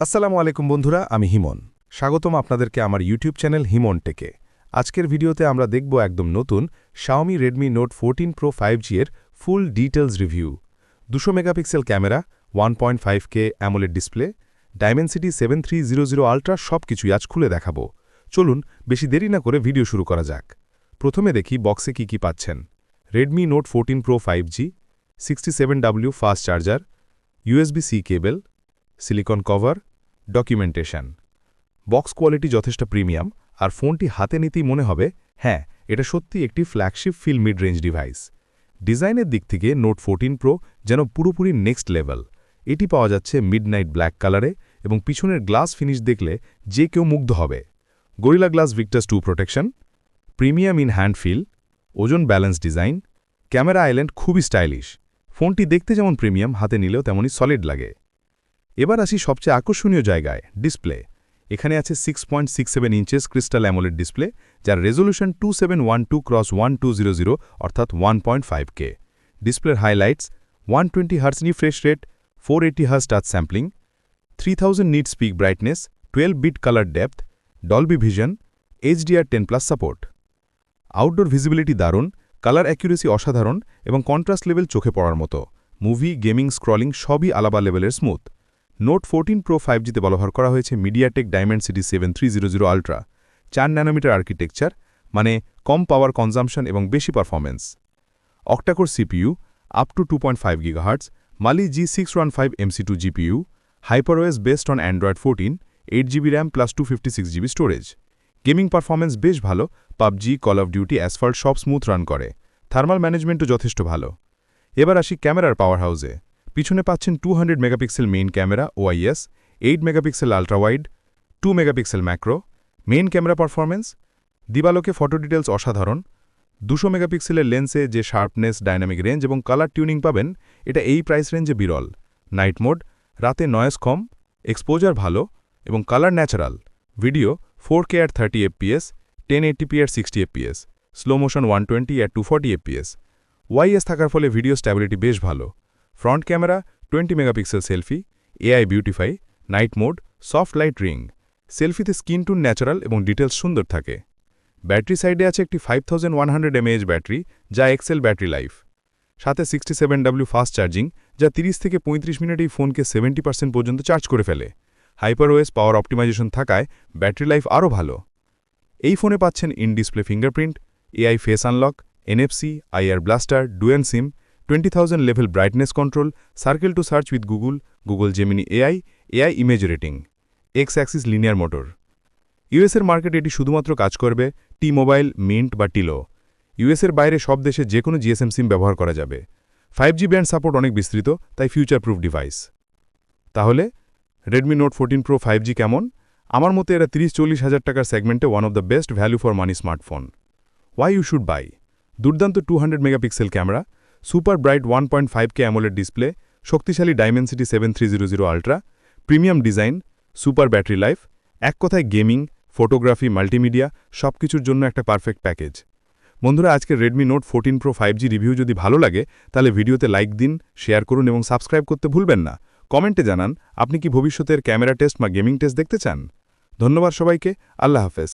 আসসালামু আলাইকুম বন্ধুরা, আমি হিমন। স্বাগতম আপনাদেরকে আমার ইউটিউব চ্যানেল হিমন টেকে। আজকের ভিডিওতে আমরা দেখব একদম নতুন Xiaomi Redmi Note fourteen Pro five এর ফুল ডিটেলস রিভিউ দুশো megapixel camera one point five K AMOLED display Dimensity seven three zero zero ultra সব কিছুই আজ খুলে দেখাবো। চলুন, বেশি দেরি না করে ভিডিও শুরু করা যাক। প্রথমে দেখি বক্সে কি কি পাচ্ছেন। Redmi Note fourteen Pro five G sixty seven W fast charger USB C cable silicone cover documentation box quality যথেষ্ট প্রিমিয়াম আর ফোনটি হাতে নিতেই মনে হবে হ্যাঁ এটা সত্যি একটি flagship feel mid range device ডিজাইনের দিক থেকে নোট ফোরটিন প্রো যেন পুরোপুরি নেক্সট লেভেল এটি পাওয়া যাচ্ছে মিডনাইট ব্ল্যাক কালারে এবং পিছনের গ্লাস ফিনিশ দেখলে যে কেউ মুগ্ধ হবে। Gorilla Glass Victus two protection premium in hand feel ওজন ব্যালেন্স ডিজাইন ক্যামেরা আইল্যান্ড খুবই স্টাইলিশ ফোনটি দেখতে যেমন প্রিমিয়াম হাতে নিলেও তেমনই সলিড লাগে। এবার আসি সবচেয়ে আকর্ষণীয় জায়গায় ডিসপ্লে এখানে আছে six point six seven inches crystal AMOLED display যার resolution two seven one two cross one two zero zero অর্থাৎ ওয়ান পয়েন্ট ফাইভ কে ডিসপ্লের highlights one twenty hertz refresh rate four eighty hertz touch sampling three thousand nits peak brightness twelve bit colour depth Dolby Vision HDR ten plus support outdoor visibility দারুণ colour accuracy অসাধারণ এবং contrast level চোখে পড়ার মতো। Movie gaming scrolling সবই আলাবা লেভেলের smooth Note fourteen Pro five জিতে ব্যবহার করা হয়েছে MediaTek Dimensity seven three zero zero ultra চার ন্যানোমিটার আর্কিটেকচার মানে কম পাওয়ার কনজামশন এবং বেশি performance octa core CPU up to two point five gigahertz Mali G six one five MC two GPU HyperOS based on Android fourteen eight GB RAM plus two fifty six GB storage gaming performance বেশ ভালো, PUBG Call of Duty Asphalt সব smooth run করে। Thermal ম্যানেজমেন্টও যথেষ্ট ভালো। এবার আসি ক্যামেরার পাওয়ার হাউসে পিছনে পাচ্ছেন two hundred megapixel main camera OIS eight megapixel ultrawide two megapixel macro main camera performance দিবালোকে photo details অসাধারণ, দুশো মেগাপিক্সেলের লেন্সে যে শার্পনেস ডাইনামিক রেঞ্জ এবং কালার টিউনিং পাবেন, এটা এই প্রাইস রেঞ্জে বিরল। নাইট মোড রাতে নয়েস কম এক্সপোজার ভালো এবং colour natural video four K আর thirty FPS ten eighty p আর sixty FPS slow motion one twenty আর টু ফর্টি এফপিএস ওয়াইএস থাকার ফলে ভিডিও স্ট্যাবিলিটি বেশ ভালো। Front camera twenty megapixel selfie AI beautify night mode soft light ring সেলফিতে skin tone natural এবং details সুন্দর থাকে। Battery সাইডে আছে একটি five thousand one hundred mAh battery যা এক্সেল ব্যাটারি লাইফ সাথে sixty seven W fast charging যা 30 থেকে পঁয়ত্রিশ মিনিটেই ফোনকে সেভেন্টি পার্সেন্ট পর্যন্ত চার্জ করে ফেলে। হাইপারওয়েস পাওয়ার অপটিমাইজেশন থাকায় ব্যাটারি লাইফ আরও ভালো। এই ফোনে পাচ্ছেন in display fingerprint AI face unlock NFC IR blaster dual SIM twenty thousand level brightness control Circle to Search with Google Google Gemini AI AI image rating X axis linear motor ইউএসের মার্কেটে এটি শুধুমাত্র কাজ করবে টি mobile mint বা টিলো ইউএসের বাইরে সব দেশে যে কোনো জিএসএম সিম ব্যবহার করা যাবে। ফাইভ জি ব্যান্ড সাপোর্ট অনেক বিস্তৃত, তাই ফিউচার প্রুফ ডিভাইস তাহলে Redmi Note fourteen Pro five G কেমন? আমার মতে এরা তিরিশ চল্লিশ হাজার টাকার সেগমেন্টে one of the best value for money smartphone why you should buy দুর্দান্ত two hundred megapixel camera super bright one point five K AMOLED display শক্তিশালী Dimensity seven three zero zero ultra premium design super battery life এক কথায় gaming photography multimedia সব কিছুর জন্য একটা perfect package বন্ধুরা, আজকে Redmi Note fourteen Pro five review যদি ভালো লাগে, তাহলে ভিডিওতে লাইক দিন শেয়ার করুন এবং সাবস্ক্রাইব করতে ভুলবেন না। কমেন্টে জানান, আপনি কি ভবিষ্যতের ক্যামেরা টেস্ট বা গেমিং টেস্ট দেখতে চান? ধন্যবাদ সবাইকে, আল্লাহ হাফেজ।